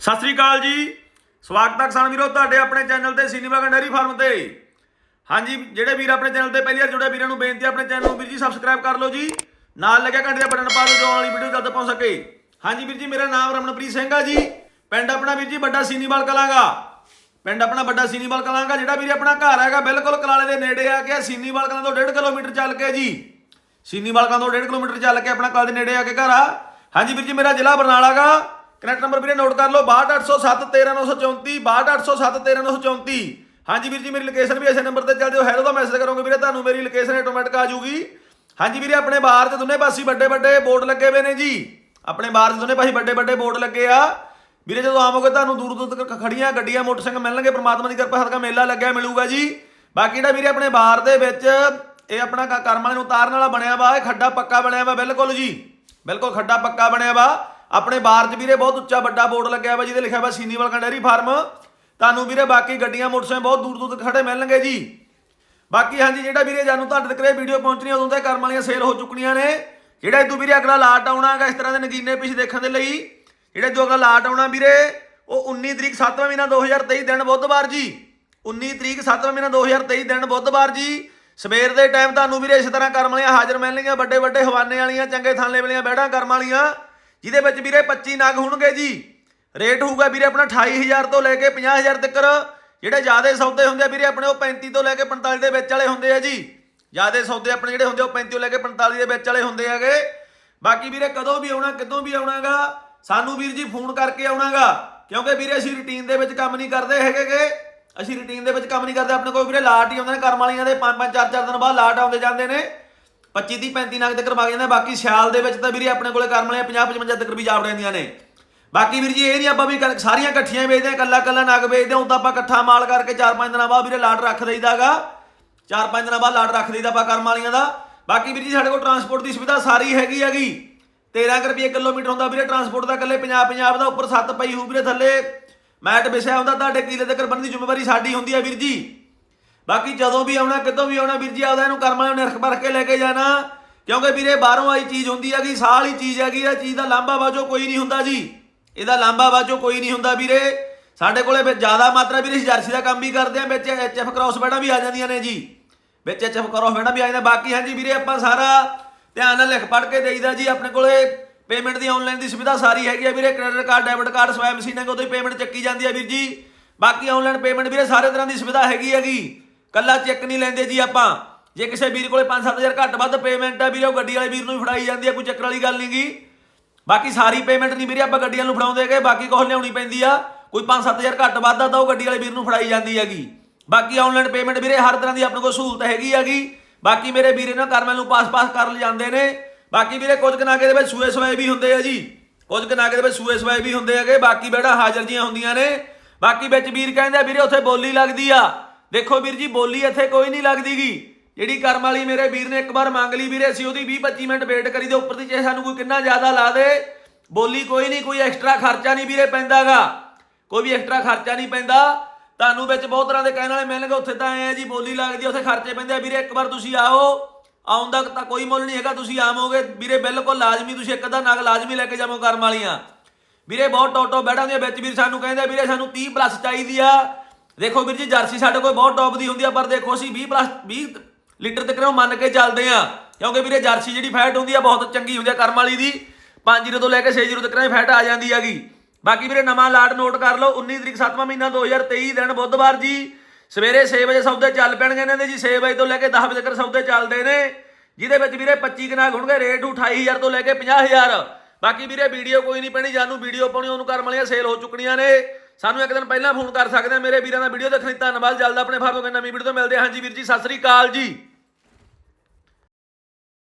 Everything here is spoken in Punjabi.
ਸਤਿ ਸ੍ਰੀ ਅਕਾਲ ਜੀ। ਸਵਾਗਤ ਹੈ ਕਿਸਾਨ ਵੀਰੋ ਤੁਹਾਡੇ ਆਪਣੇ ਚੈਨਲ ਤੇ ਸੀਨੀਵਾਗਨ ਡੈਰੀ ਫਾਰਮ ਤੇ। ਹਾਂਜੀ, ਜਿਹੜੇ ਵੀਰ ਆਪਣੇ ਚੈਨਲ ਤੇ ਪਹਿਲੀ ਵਾਰ ਜੁੜੇ, ਵੀਰਾਂ ਨੂੰ ਬੇਨਤੀ ਹੈ ਆਪਣੇ ਚੈਨਲ ਨੂੰ ਵੀਰ ਜੀ ਸਬਸਕ੍ਰਾਈਬ ਕਰ ਲਓ ਜੀ। ਨਾਲ ਲੱਗਿਆ ਘੰਟੇ ਦਾ ਬਟਨ ਪਾ ਦਿਓ, ਜੋ ਵਾਲੀ ਵੀਡੀਓ ਜਲਦ ਪਹੁੰਚ ਸਕੇ। ਹਾਂਜੀ ਵੀਰ ਜੀ, ਮੇਰਾ ਨਾਮ ਰਮਨਪ੍ਰੀਤ ਸਿੰਘ ਆ ਜੀ। ਪਿੰਡ ਆਪਣਾ ਵੀਰ ਜੀ, ਵੱਡਾ ਸੀਨੀਵਾਲ ਕਲਾਂਗਾ ਪਿੰਡ ਆਪਣਾ ਵੱਡਾ ਸੀਨੀਵਾਲ ਕਲਾਂਗਾ ਜਿਹੜਾ ਵੀਰ ਆਪਣਾ ਘਰ ਹੈਗਾ, ਬਿਲਕੁਲ ਕਲਾਲੇ ਦੇ ਨੇੜੇ ਆ ਕੇ ਸੀਨੀਵਾਲ ਕਲਾਂ ਤੋਂ 1.5 ਕਿਲੋਮੀਟਰ ਚੱਲ ਕੇ ਜੀ। ਸੀਨੀਵਾਲ ਕਲਾਂ ਤੋਂ 1.5 ਕਿਲੋਮੀਟਰ ਚੱਲ ਕੇ ਆਪਣਾ ਕਲ ਦੇ ਨੇੜੇ ਆ ਕੇ ਘਰ ਆ। ਹਾਂਜੀ ਵੀਰ ਜੀ, ਮੇਰਾ ਜ਼ਿਲ੍ਹਾ ਬਰਨਾਲਾ ਗਾ ਕਨੈਕਟ ਨੰਬਰ ਵੀਰੇ ਨੋਟ ਕਰ ਲਓ 6280713934 6280713934 ਹਾਂਜੀ ਵੀਰ ਜੀ, ਮੇਰੀ ਲੋਕੇਸ਼ਨ ਵੀ ਇਸੇ ਨੰਬਰ ਤੇ ਚੱਲ ਜਿਓ ਹੈਲੋ ਦਾ ਮੈਸੇਜ ਕਰੋਗੇ ਵੀਰੇ, ਤੁਹਾਨੂੰ ਮੇਰੀ ਲੋਕੇਸ਼ਨ ਆਟੋਮੈਟਿਕ ਆ ਜਾਊਗੀ। ਹਾਂਜੀ ਵੀਰੇ, ਆਪਣੇ ਬਾਹਰ ਤੇ ਦੋਨੇ ਪਾਸੇ ਵੱਡੇ ਵੱਡੇ ਬੋਰਡ ਲੱਗੇ ਹੋਏ ਨੇ ਜੀ। ਆਪਣੇ ਬਾਹਰ ਦੇ ਦੋਨੇ ਪਾਸੇ ਵੱਡੇ ਵੱਡੇ ਬੋਰਡ ਲੱਗੇ ਆ। ਵੀਰੇ, ਜਦੋਂ ਆਵੋਗੇ ਤੁਹਾਨੂੰ ਦੂਰ ਦੂਰ ਤੱਕ ਖੜੀਆਂ ਗੱਡੀਆਂ, ਮੋਟਰਸਾਈਕਲ ਮਿਲਣਗੇ, ਪ੍ਰਮਾਤਮਾ ਦੀ ਕਿਰਪਾ ਸਦਕਾ ਮੇਲਾ ਲੱਗਿਆ, ਮਿਲੂਗਾ ਜੀ। ਬਾਕੀ ਜਿਹੜਾ ਵੀਰੇ, ਆਪਣੇ ਬਾਹਰ ਦੇ ਵਿੱਚ ਇਹ ਆਪਣਾ ਕ- ਕਰਮ ਵਾਲੇ ਨੂੰ ਉਤਾਰਨ ਵਾਲਾ ਬਣਿਆ ਵਾ, ਇਹ ਖੱਡਾ ਪੱਕਾ ਬਣਿਆ ਵਾ, ਬਿਲਕੁਲ ਜੀ। ਬਿਲਕੁਲ ਖੱਡਾ ਪੱਕਾ ਬਣਿਆ ਵਾ। ਆਪਣੇ ਬਾਰ 'ਚ ਵੀਰੇ ਬਹੁਤ ਉੱਚਾ ਵੱਡਾ ਬੋਰਡ ਲੱਗਿਆ ਵਾ ਜਿਹਦੇ ਲਿਖਿਆ ਹੋਇਆ ਸੀਨੀਵਾਲ ਡੈਰੀ ਫਾਰਮ। ਤੁਹਾਨੂੰ ਵੀਰੇ ਬਾਕੀ ਗੱਡੀਆਂ, ਮੋਟਰਸਾਈਕਲ ਬਹੁਤ ਦੂਰ ਦੂਰ ਤੱਕ ਖੜੇ ਮਿਲਣਗੇ ਜੀ। ਬਾਕੀ ਹਾਂਜੀ, ਜਿਹੜਾ ਵੀਰੇ ਜਾਨੂੰ ਤੁਹਾਡੇ ਤੱਕ ਇਹ ਵੀਡੀਓ ਪਹੁੰਚਣੀ, ਉਦੋਂ ਤੇ ਕਰਮ ਵਾਲੀਆਂ ਸੇਲ ਹੋ ਚੁੱਕੀਆਂ ਨੇ। ਜਿਹੜਾ ਇਦੋਂ ਵੀਰੇ ਅਗਲਾ ਲਾਟ ਆਉਣਾਗਾ ਇਸ ਤਰ੍ਹਾਂ ਦੇ ਨਗੀਨੇ ਪਿੱਛੇ ਦੇਖਣ ਦੇ ਲਈ, ਜਿਹੜਾ ਇਦੋਂ ਅਗਲਾ ਲਾਟ ਆਉਣਾ ਵੀਰੇ, ਉਹ 19 ਤਰੀਕ 7ਵਾਂ ਮਹੀਨਾ 2023 ਦਿਨ ਬੁੱਧਵਾਰ ਜੀ। 19 ਤਰੀਕ 7ਵਾਂ ਮਹੀਨਾ 2023 ਦਿਨ ਬੁੱਧਵਾਰ ਜੀ। ਸਵੇਰ ਦੇ ਟਾਈਮ ਤੁਹਾਨੂੰ ਵੀਰੇ ਇਸ ਤਰ੍ਹਾਂ ਕਰਮ ਵਾਲੀਆਂ ਹਾਜ਼ਰ ਮਿਲਣਗੀਆਂ ਵੱਡੇ ਵੱਡੇ ਹਵਾਨੇ ਵਾਲੀਆਂ, ਚੰਗੇ ਥਾਲੇ ਵਾਲੀਆਂ ਬੈੜਾਂ ਕਰਮ ਵਾਲੀਆਂ। ਜਿਹਦੇ ਵਿੱਚ ਵੀਰੇ 25 ਨਗ ਹੋਣਗੇ ਜੀ। ਰੇਟ ਹੋਊਗਾ ਵੀਰੇ ਆਪਣਾ 28000 ਤੋਂ ਲੈ ਕੇ 50000 ਤੱਕ। ਜਿਹੜੇ ਜਿਆਦੇ ਸੌਦੇ ਹੁੰਦੇ ਆ ਵੀਰੇ ਆਪਣੇ ਉਹ 35 ਤੋਂ ਲੈ ਕੇ 45 ਦੇ ਵਿੱਚ ਵਾਲੇ ਹੁੰਦੇ ਆ ਜੀ। ਜਿਆਦੇ ਸੌਦੇ ਆਪਣੇ ਜਿਹੜੇ ਹੁੰਦੇ ਆ ਉਹ 35 ਤੋਂ ਲੈ ਕੇ 45 ਦੇ ਵਿੱਚ ਵਾਲੇ ਹੁੰਦੇ ਹੈਗੇ। ਬਾਕੀ ਵੀਰੇ ਕਦੋਂ ਵੀ ਆਉਣਾ, ਕਿਦੋਂ ਵੀ ਆਉਣਾਗਾ, ਸਾਨੂੰ ਵੀਰ ਜੀ ਫੋਨ ਕਰਕੇ ਆਉਣਾਗਾ। ਕਿਉਂਕਿ ਵੀਰੇ ਅਸੀਂ ਰੁਟੀਨ ਦੇ ਵਿੱਚ ਕੰਮ ਨਹੀਂ ਕਰਦੇ ਹੈਗੇਗੇ। ਅਸੀਂ ਰੁਟੀਨ ਦੇ ਵਿੱਚ ਕੰਮ ਨਹੀਂ ਕਰਦੇ। ਆਪਣੇ ਕੋਲ ਵੀਰੇ ਲਾਟ ਹੀ ਆਉਂਦੇ ਨੇ, ਕਰਮ ਵਾਲੀਆਂ ਦੇ 5 5 4 4 ਦਿਨ ਬਾਅਦ ਲਾਟ ਆਉਂਦੇ ਜਾਂਦੇ ਨੇ। 25 ਦੀ 35 ਨਗ ਤੱਕ ਕਰਵਾ ਜਾਂਦੇ, ਬਾਕੀ ਸਿਆਲ ਦੇ ਵਿੱਚ ਤਾਂ ਵੀਰੇ ਆਪਣੇ ਕੋਲੇ ਕਰਮ ਵਾਲੇ 50 55 ਤੱਕ ਵੀ ਜਾਵੜ ਜਾਂਦੀਆਂ ਨੇ। ਬਾਕੀ ਵੀਰ ਜੀ ਇਹ ਨਹੀਂ ਆਪਾਂ ਵੀ ਕ- ਸਾਰੀਆਂ ਇਕੱਠੀਆਂ ਵੇਚਦੇ ਆ ਕੱਲਾ ਕੱਲਾ ਨਗ ਵੇਚਦੇ ਹਾਂ ਉਦਾਂ ਆਪਾਂ ਇਕੱਠਾ ਮਾਲ ਕਰਕੇ 4-5 ਦਿਨਾਂ ਬਾਅਦ ਵੀਰੇ ਲਾਟ ਰੱਖ ਦਈਦਾਗਾ। 4-5 ਦਿਨਾਂ ਬਾਅਦ ਲਾਟ ਰੱਖ ਦਈਦਾ ਆਪਾਂ ਕਰਮ ਵਾਲੀਆਂ ਦਾ। ਬਾਕੀ ਵੀਰ ਜੀ ਸਾਡੇ ਕੋਲ ਟਰਾਂਸਪੋਰਟ ਦੀ ਸੁਵਿਧਾ ਸਾਰੀ ਹੈਗੀ ਹੈਗੀ। 13 ਰੁਪਏ ਕਿਲੋਮੀਟਰ ਹੁੰਦਾ ਵੀਰੇ ਟਰਾਂਸਪੋਰਟ ਦਾ ਇਕੱਲੇ 50 50 ਦਾ, ਉੱਪਰ ਸੱਤ ਪਈ ਹੋਊ ਵੀਰੇ ਥੱਲੇ। ਮੈਟ ਵਿਸ਼ਿਆ ਹੁੰਦਾ, ਤੁਹਾਡੇ ਕੀਲੇ ਤੱਕ ਬੰਨ ਜ਼ਿੰਮੇਵਾਰੀ ਸਾਡੀ ਹੁੰਦੀ ਹੈ ਵੀਰ ਜੀ। ਬਾਕੀ ਜਦੋਂ ਵੀ ਆਉਣਾ, ਕਿਤੋਂ ਵੀ ਆਉਣਾ, ਵੀਰ ਜੀ ਆਦਾ ਇਹਨੂੰ ਕਰਮਾਂ ਨੂੰ ਨਿਰਖ ਭਰ ਕੇ ਲੈ ਕੇ ਜਾਣਾ। ਕਿਉਂਕਿ ਵੀਰੇ ਬਾਹਰੋਂ ਆਈ ਚੀਜ਼ ਹੁੰਦੀ ਹੈਗੀ, ਸਾਲ ਹੀ ਚੀਜ਼ ਹੈਗੀ ਇਹ ਚੀਜ਼ ਦਾ ਲਾਂਭਾ ਬਾਜੋ ਕੋਈ ਨਹੀਂ ਹੁੰਦਾ ਜੀ। ਇਹਦਾ ਲਾਂਭਾ ਬਾਜੋ ਕੋਈ ਨਹੀਂ ਹੁੰਦਾ ਵੀਰੇ। ਸਾਡੇ ਕੋਲੇ ਵਿੱਚ ਜ਼ਿਆਦਾ ਮਾਤਰਾ ਵੀਰੇ ਅਸੀਂ ਜਰਸੀ ਦਾ ਕੰਮ ਵੀ ਕਰਦੇ ਆ, ਵਿੱਚ ਐਚਐਫ ਕ੍ਰਾਸ ਬੈਡਾਂ ਵੀ ਆ ਜਾਂਦੀਆਂ ਨੇ ਜੀ। ਵਿੱਚ ਐਚਐਫ ਕ੍ਰਾਸ ਬੈਡਾਂ ਵੀ ਆ ਜਾਂਦੀਆਂ, ਬਾਕੀ ਹਾਂਜੀ ਵੀਰੇ ਆਪਾਂ ਸਾਰਾ ਧਿਆਨ ਨਾਲ ਲਿਖ ਪੜ ਕੇ ਦੇਈਦਾ ਜੀ, ਆਪਣੇ ਕੋਲੇ ਪੇਮੈਂਟ ਦੀ ਆਨਲਾਈਨ ਦੀ ਸੁਵਿਧਾ ਸਾਰੀ ਹੈਗੀ ਆ ਵੀਰੇ credit card debit card swipe machine ਹੈ ਉਦੋਂ ਹੀ ਪੇਮੈਂਟ ਚੱਕੀ ਜਾਂਦੀ ਆ ਵੀਰ ਜੀ। ਬਾਕੀ ਆਨਲਾਈਨ ਪੇਮੈਂਟ ਵੀਰੇ ਸਾਰੇ ਤਰ੍ਹਾਂ ਦੀ ਸੁਵਿਧਾ ਹੈਗੀ ਹੈਗੀ। ਕੱਲਾ ਚੈੱਕ ਨਹੀਂ ਲੈਂਦੇ ਜੀ ਆਪਾਂ। ਜੇ ਕਿਸੇ ਵੀਰ ਕੋਲੇ 5-7000 ਘੱਟ ਵੱਧ ਪੇਮੈਂਟ ਆ ਵੀਰੇ, ਉਹ ਗੱਡੀ ਵਾਲੇ ਵੀਰ ਨੂੰ ਹੀ ਫੜਾਈ ਜਾਂਦੀ ਆ, ਕੋਈ ਚੱਕਰ ਵਾਲੀ ਗੱਲ ਨਹੀਂਗੀ ਬਾਕੀ ਸਾਰੀ ਪੇਮੈਂਟ ਨਹੀਂ ਵੀਰੇ, ਆਪਾਂ ਗੱਡੀਆਂ ਨੂੰ ਫੜਾਉਂਦੇ ਹੈਗੇ, ਬਾਕੀ ਕੁਝ ਲਿਆਉਣੀ ਪੈਂਦੀ ਆ। ਕੋਈ 5-7000 ਘੱਟ ਵੱਧ ਆ ਤਾਂ ਉਹ ਗੱਡੀ ਵਾਲੇ ਵੀਰ ਨੂੰ ਫੜਾਈ ਜਾਂਦੀ ਹੈਗੀ। ਬਾਕੀ ਆਨਲਾਈਨ ਪੇਮੈਂਟ ਵੀਰੇ, ਹਰ ਤਰ੍ਹਾਂ ਦੀ ਆਪਣੇ ਕੋਲ ਸਹੂਲਤ ਹੈਗੀ ਹੈਗੀ। ਬਾਕੀ ਮੇਰੇ ਵੀਰੇ ਨਾ ਕਰਮੈਲ ਨੂੰ ਪਾਸ-ਪਾਸ ਕਰ ਲਿਜਾਂਦੇ ਨੇ। ਬਾਕੀ ਵੀਰੇ ਕੁਝ ਕਨਾਕੇ ਦੇ ਵਿੱਚ ਸੂਏ ਸਵਾਏ ਵੀ ਹੁੰਦੇ ਆ ਜੀ। ਕੁਝ ਕਨਾਗੇ ਦੇ ਵਿੱਚ ਸੂਏ ਸਵਾਏ ਵੀ ਹੁੰਦੇ ਹੈਗੇ, ਬਾਕੀ ਬੇੜਾ ਹਾਜ਼ਰ ਜੀਆਂ ਹੁੰਦੀਆਂ ਨੇ। ਬਾਕੀ ਵਿੱਚ ਵੀਰ ਕਹਿੰਦੇ ਆ, ਵੀਰੇ ਉੱਥੇ ਬੋਲੀ ਲੱਗਦੀ ਆ। ਦੇਖੋ ਵੀਰ ਜੀ, ਬੋਲੀ ਇੱਥੇ ਕੋਈ ਨਹੀਂ ਲੱਗਦੀਗੀ। ਜਿਹੜੀ ਕਰਮ ਵਾਲੀ ਮੇਰੇ ਵੀਰ ਨੇ ਇੱਕ ਵਾਰ ਮੰਗ ਲਈ ਵੀਰੇ, ਅਸੀਂ ਉਹਦੀ 20 25 ਮਿੰਟ ਵੇਟ ਕਰੀ ਦੇ, ਉੱਪਰ ਦੀ ਚਾਹੇ ਸਾਨੂੰ ਕੋਈ ਕਿੰਨਾ ਜ਼ਿਆਦਾ ਲਾ ਦੇ। ਬੋਲੀ ਕੋਈ ਨਹੀਂ, ਕੋਈ ਐਕਸਟਰਾ ਖਰਚਾ ਨਹੀਂ ਵੀਰੇ ਪੈਂਦਾਗਾ। ਕੋਈ ਵੀ ਐਕਸਟਰਾ ਖਰਚਾ ਨਹੀਂ ਪੈਂਦਾ। ਤੁਹਾਨੂੰ ਵਿੱਚ ਬਹੁਤ ਤਰ੍ਹਾਂ ਦੇ ਕਹਿਣ ਵਾਲੇ ਮਿਲਣਗੇ ਉੱਥੇ ਤਾਂ ਐ ਜੀ, ਬੋਲੀ ਲੱਗਦੀ ਉੱਥੇ ਖਰਚੇ ਪੈਂਦੇ ਆ। ਵੀਰੇ, ਇੱਕ ਵਾਰ ਤੁਸੀਂ ਆਓ। ਆਉਣ ਦਾ ਤਾਂ ਕੋਈ ਮੁੱਲ ਨਹੀਂ ਹੈਗਾ, ਤੁਸੀਂ ਆਵੋਗੇ। ਵੀਰੇ, ਬਿਲਕੁਲ ਲਾਜ਼ਮੀ, ਤੁਸੀਂ ਇੱਕ ਅੱਧਾ ਨਾਗ ਲਾਜ਼ਮੀ ਲੈ ਕੇ ਜਾਵੋ ਕਰਮ ਵਾਲੀਆਂ। ਵੀਰੇ, ਬਹੁਤ ਟੋਟੋ ਬੈਠਾਂ ਦੇ ਵਿੱਚ ਵੀਰ ਸਾਨੂੰ ਕਹਿੰਦੇ ਵੀਰੇ, ਸਾਨੂੰ 30 ਪਲੱਸ ਚਾਹੀਦੀ ਆ। ਦੇਖੋ ਵੀਰ ਜੀ, ਜਰਸੀ ਸਾਡੇ ਕੋਲ ਬਹੁਤ ਟੌਪ ਦੀ ਹੁੰਦੀ ਆ, ਪਰ ਦੇਖੋ ਅਸੀਂ 20 ਪਲੱਸ 20 ਲੀਟਰ ਤੱਕ ਨੂੰ ਮੰਨ ਕੇ ਚੱਲਦੇ ਆ। ਕਿਉਂਕਿ ਵੀਰੇ ਜਰਸੀ ਜਿਹੜੀ ਫੈਟ ਹੁੰਦੀ ਆ, ਬਹੁਤ ਚੰਗੀ ਹੁੰਦੀ ਆ ਕਰਮ ਵਾਲੀ ਦੀ। 5 ਤੋਂ ਲੈ ਕੇ 6 ਤੱਕ ਦੀ ਫੈਟ ਆ ਜਾਂਦੀ ਹੈਗੀ। ਬਾਕੀ ਵੀਰੇ ਨਵਾਂ ਲਾਟ ਨੋਟ ਕਰ ਲਓ 19 ਤਰੀਕ 7ਵਾਂ ਮਹੀਨਾ 2023 ਦਿਨ ਬੁੱਧਵਾਰ ਜੀ। ਸਵੇਰੇ 6 ਵਜੇ ਸੌਦੇ ਚੱਲ ਪੈਣਗੇ ਇਹਨਾਂ ਦੇ ਜੀ 6 ਵਜੇ ਤੋਂ ਲੈ ਕੇ 10 ਵਜੇ ਤੱਕ ਸੌਦੇ ਚੱਲਦੇ ਨੇ। ਜਿਹਦੇ ਵਿੱਚ ਵੀਰੇ 25 ਕਨਾਗ ਹੋਣਗੇ ਰੇਟ 28000 ਤੋਂ ਲੈ ਕੇ 50000 ਬਾਕੀ ਵੀਰੇ ਵੀਡੀਓ ਕੋਈ ਨਹੀਂ ਪੈਣੀ, ਜਾਨੂੰ ਵੀਡੀਓ ਪਾਉਣੀ, ਉਹਨੂੰ ਕਰਮ ਵਾਲੀਆਂ ਸੇਲ ਹੋ ਚੁੱਕਣੀਆਂ ਨੇ। ਸਾਨੂੰ ਇੱਕ ਦਿਨ ਪਹਿਲਾਂ ਫੋਨ ਕਰ ਸਕਦੇ ਆ ਮੇਰੇ ਵੀਰਾਂ ਦਾ ਵੀਡੀਓ ਦੇਖਣ ਲਈ। ਧੰਨਵਾਦ, ਜਲਦ ਆਪਣੇ ਫਾਰਮ ਤੋਂ ਨਵੀਂ ਵੀਡੀਓ ਤੋਂ ਮਿਲਦੇ ਹਾਂ। ਹਾਂਜੀ ਵੀਰ ਜੀ, ਸਤਿ ਸ੍ਰੀ ਅਕਾਲ ਜੀ।